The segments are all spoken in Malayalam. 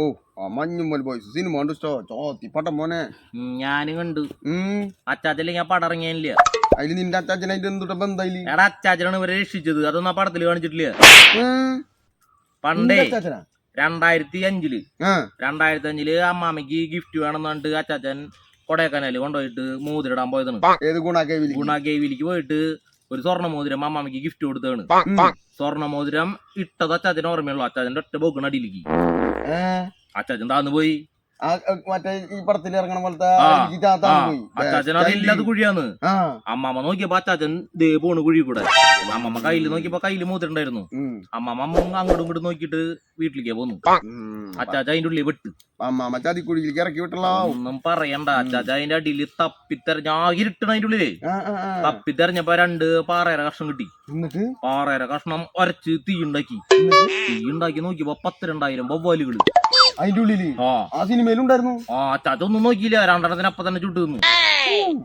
ഓ മഞ്ഞുമ്മൽ ബോയ്സ് സിനിമ കണ്ടു ഇഷ്ടോ ചോത്തി മോനെ. ഞാനും കണ്ടു. അച്ചാച്ചല്ലേ ഞാൻ പടം ഇറങ്ങിയില്ല. അതിൽ നിന്റെ അച്ചാച്ചനായിട്ട് എന്തുട്ട ബന്ധായിൽ? എടാ അച്ചാച്ചനാണ് ഇവരെ രക്ഷിച്ചത്. അതൊന്നും ആ പടത്തിൽ കാണിച്ചിട്ടില്ല. പണ്ടേ രണ്ടായിരത്തി അഞ്ചിൽ രണ്ടായിരത്തി അഞ്ചിൽ അമ്മാമ്മക്ക് ഗിഫ്റ്റ് വേണമെന്ന് പറഞ്ഞിട്ട് അച്ചാച്ചൻ കൊടൈക്കനാല് കൊണ്ടുപോയിട്ട് മൂതിരിടാൻ പോയതാണ്. ഗുണ കേവിലിക്ക് പോയിട്ട് ഒരു സ്വർണ മോതിരം അമ്മാമ്മക്ക് ഗിഫ്റ്റ് കൊടുത്താണ് സ്വർണ മോതിരം ഇട്ടത് അച്ചാച്ചൻ ഓർമ്മയുള്ളൂ. അച്ചാച്ചന്റെ ഒറ്റ പോക്കണ അടിയിലേക്ക്. അച്ചാച്ചൻ താന്ന് പോയി. മറ്റേ ഈ പടത്തിൽ ഇറങ്ങണ പോലത്തെ അച്ചാച്ചൻ അതില്ലാത്ത കുഴിയാണ്. ആ. നോക്കിയപ്പോ അച്ചാച്ചൻ ദേ പോണ് കുഴി കൂടെ അമ്മമ്മ കയ്യിൽ നോക്കിയപ്പോ കയ്യിൽ മൂത്തിട്ടുണ്ടായിരുന്നു. അമ്മമ്മ അങ്ങോട്ടും ഇങ്ങോട്ടും നോക്കിട്ട് വീട്ടിലേക്ക് പോന്നു. അച്ചാച്ച അതിന്റെ ഉള്ളിൽ വിട്ട്. അമ്മാമ ചതിക്കുഴിയിലേക്ക് ഇറക്കി വിട്ടല്ലോ. ഒന്നും പറയണ്ട. അച്ചാച്ച അതിന്റെ അടിയിൽ തപ്പിത്തെറിഞ്ഞ ആകിരിട്ടണ അതിന്റെ ഉള്ളിലേ. തപ്പിത്തെറിഞ്ഞപ്പോ. രണ്ട് പാറേര കഷ്ണം കിട്ടി. പാറേര കഷ്ണം ഒരച്ച് തീ ഉണ്ടാക്കി തീ ഉണ്ടാക്കി നോക്കിയപ്പോ പത്തിരണ്ടായിരം വവ്വാലുകൾ. അതിന്റെ ഉള്ളിൽ. ആ. സിനിമയിലുണ്ടായിരുന്നു ആ അച്ചാച്ച ഒന്നും നോക്കിയില്ല. രണ്ടെണ്ണത്തിന് അപ്പൊ തന്നെ ചുട്ടു തിന്നു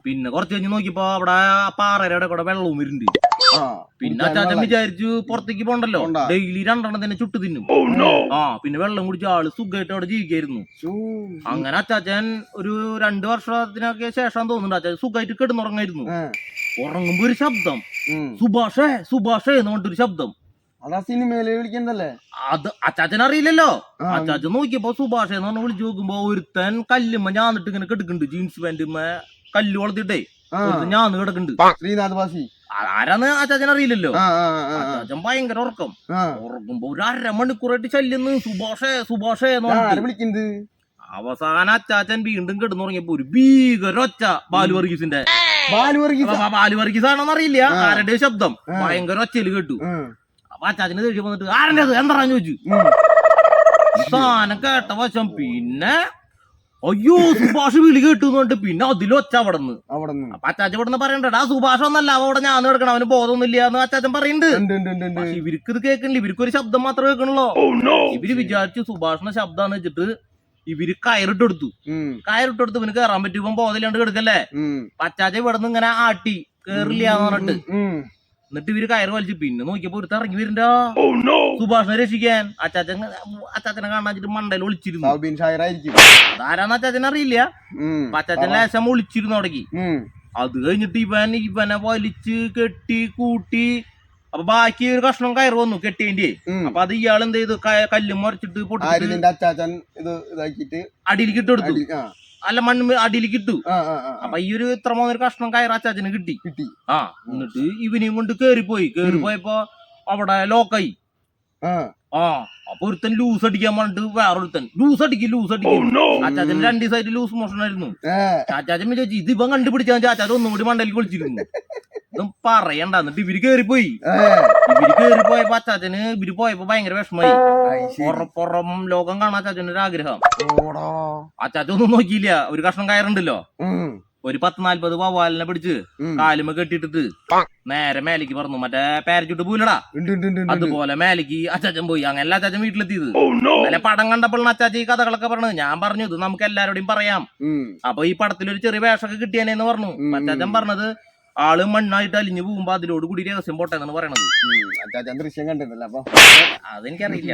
പിന്നെ കുറച്ച് കഴിഞ്ഞ് നോക്കിയപ്പോ അവിടെ പാറയുടെ കൂടെ വെള്ളവും വരുന്നുണ്ട്. ആ പിന്നെ അച്ചാച്ചൻ വിചാരിച്ചു പുറത്തേക്ക് പോണ്ടല്ലോ പോണ്ട. ഡെയിലി രണ്ടെണ്ണം തന്നെ ചുട്ടു തിന്നും. ആ പിന്നെ വെള്ളം കുടിച്ച ആൾ സുഖമായിട്ട് അവിടെ ജീവിക്കായിരുന്നു. അങ്ങനെ അച്ചാച്ചൻ ഒരു രണ്ടു വർഷത്തിനൊക്കെ ശേഷം തോന്നുന്നുണ്ട് അച്ചാച്ചൻ സുഖമായിട്ട് കിടന്നുറങ്ങായിരുന്നു. ഉറങ്ങുമ്പോ ഒരു ശബ്ദം. സുഭാഷേ സുഭാഷേ എന്ന് പറഞ്ഞിട്ടൊരു ശബ്ദം. അതാ അച്ചാച്ച വിളിക്കുന്നതല്ലേ? അത് അച്ചാച്ചൻ അറിയില്ലല്ലോ. ആ. അച്ചാച്ചൻ നോക്കിയപ്പോ സുഭാഷ് എന്ന് പറഞ്ഞ് വിളിച്ചു നോക്കുമ്പോ ഒരുത്തൻ കല്ലുമ്മ ഞാന്നിട്ട് ഇങ്ങനെ കിടക്കുന്നുണ്ട് ജീൻസ് പാന്റുമ്മ കല്ല് വളർത്തിട്ടേ ഞാൻ കിടക്കുന്നുണ്ട് ശ്രീനാഥ് ആരാന്ന് അച്ചാച്ചൻ അറിയില്ലല്ലോ. അച്ചാച്ചൻ ഭയങ്കര ഉറക്കം. ഉറക്കുമ്പോ ഒരു അരമണിക്കൂറായിട്ട് ശല്യെന്ന് സുഭാഷേ സുഭാഷേ എന്ന് ആരെ പറഞ്ഞിട്ട്. വിളിക്കുന്നത്? അവസാന അച്ചാച്ചൻ വീണ്ടും കിടന്നുറങ്ങിയപ്പോ ഒരു ഭീകര ഒച്ച ബാലു വർഗീസിന്റെ. ബാലു വർഗീസ്? ബാലു വർഗീസ് ആണോന്നറിയില്ല ആരുടെ ശബ്ദം? ഭയങ്കര ഒച്ചയിൽ കേട്ടു. അപ്പൊ അച്ചാച്ചന് ദേഷ്യം വന്നിട്ട് ആരുടെ അത്? എന്താണെന്ന് ചോദിച്ചു. സാധനം കേട്ട വശം പിന്നെ അയ്യോ സുഭാഷ് വിളി കേട്ടു പറഞ്ഞിട്ട് പിന്നെ അതിലൊച്ച അവിടെ നിന്ന് അവിടെ നിന്ന് അപ്പൊ അച്ചാച്ചൻ ഇവിടെ നിന്ന് പറയണ്ടടാ സുഭാഷ് ഒന്നല്ല അവിടെ ഞാൻ കിടക്കണം അവന് ബോധമൊന്നുമില്ല എന്ന് അച്ചാച്ചൻ പറയുന്നുണ്ട് പക്ഷെ ഇവർക്ക് ഇത് കേൾക്കണില്ല ഇവർക്ക് ഒരു ശബ്ദം മാത്രമേ കേൾക്കണല്ലോ ഇവർ വിചാരിച്ചു സുഭാഷിന്റെ ശബ്ദാന്ന് വെച്ചിട്ട് ഇവർ കയറിട്ടെടുത്തു. കൊടുത്തു ഉം. കയറിട്ട് കൊടുത്ത് ഇവന് കയറാൻ പറ്റും ഇവൻ ബോധമില്ലാണ്ട് കിടക്കല്ലേ? അച്ചാച്ച പച്ചാച്ച ഇവിടെ നിന്ന് ഇങ്ങനെ ആട്ടി കേറില്ല എന്ന് പറഞ്ഞിട്ട്. എന്നിട്ട് ഇവർ കയറ് വലിച്ചു. പിന്നെ നോക്കിയപ്പോ ഒരുത്ത ഇറങ്ങി വരണ്ടോ. സുഭാഷിനെ രക്ഷിക്കാൻ. അച്ചാച്ചൻ അച്ചാച്ചനെ കാണാൻ വെച്ചിട്ട് മണ്ടയിൽ ഒളിച്ചിരുന്നു. അതാരാന്ന് അച്ചാച്ചനെ അറിയില്ല. അച്ചാച്ചൻ ലേശം ഒളിച്ചിരുന്നു അവിടേക്ക്. ഉം. അത് കഴിഞ്ഞിട്ട് ഇവൻ ഇവനെ വലിച്ച് കെട്ടി കൂട്ടി. അപ്പൊ ബാക്കി ഒരു കഷ്ണം കയറ് വന്നു കെട്ടിയതിന്റെ. ഉം. അപ്പൊ അത് ഇയാൾ എന്ത് ചെയ്തു കല്ലും മറിച്ചിട്ട് ഇതാക്കിട്ട് അടിയിലേക്ക് ഇട്ടെടുത്തു അല്ല മണ്ണ് അടിയിലേക്ക് കിട്ടു. ആ ആ ആ, ആ. അപ്പൊ ഈ ഒരു ഇത്ര മൂന്നൊരു കഷ്ണം കയറാച്ചാച്ചന് കിട്ടി. കിട്ടി. ആ എന്നിട്ട് ഇവനെയും കൊണ്ട് കേറിപ്പോയി കേറിപ്പോയപ്പോ അവിടെ ലോക്കായി. ആ. ആ അപ്പൊ ഒരുത്തൻ ലൂസ് അടിക്കാൻ പറഞ്ഞിട്ട് വേറൊരുത്തൻ. ലൂസ് അടിക്കും ലൂസ് അടിക്കും. ചാച്ചാച്ചൻ രണ്ട് സൈഡ് ലൂസ് മോഷൻ ആയിരുന്നു. ചാച്ചാച്ചൻ വിചാരിച്ചു ഇത് ഇവൻ കണ്ടുപിടിച്ചാൽ ചാച്ചാച്ചൻ ഒന്നും കൂടി മണ്ടയിൽ വിളിച്ചിരുന്നു ഇതും പറയണ്ട. എന്നിട്ട് ഇവർ കേറിപ്പോയി. ഇവർ കേറിപ്പോയപ്പോ അച്ചാച്ചന് ഇവർ പോയപ്പോ ഭയങ്കര വിഷമായി. പുറ- ലോകം കാണാൻ അച്ചാച്ചന് ഒരു ആഗ്രഹം. അച്ചാച്ച ഒന്നും നോക്കിയില്ല. ഒരു കഷ്ണം കയറുണ്ടല്ലോ. ഒരു പത്ത് നാല്പത് വവ്വാലിനെ പിടിച്ച്. കാലുമ കെട്ടിട്ടിട്ട് നേരെ മേലേക്ക് പറഞ്ഞു മറ്റേ പാരച്യൂട്ട് ഉണ്ട്. അതുപോലെ മേലേക്ക് അച്ചാച്ചൻ പോയി. അങ്ങനെ അച്ചാച്ചൻ വീട്ടിലെത്തിയത്. അല്ലെ പടം കണ്ടപ്പോഴാണ് അച്ചാച്ചി ഈ കഥകളൊക്കെ പറഞ്ഞത്. ഞാൻ പറഞ്ഞു ഇത് നമുക്ക് എല്ലാവരോടും പറയാം. അപ്പൊ ഈ പടത്തിൽ ഒരു ചെറിയ വേഷമൊക്കെ കിട്ടിയാനേന്ന് പറഞ്ഞു. അച്ചാച്ചൻ പറഞ്ഞത് ആൾ മണ്ണായിട്ട് അലിഞ്ഞു പോകുമ്പോ അതിലോട് കൂടി രഹസ്യം പോട്ടെ എന്നാണ് പറയണത് ഉം. അച്ചാച്ചൻ ദൃശ്യം കണ്ടിട്ടില്ല അപ്പൊ അതെനിക്കറിയില്ല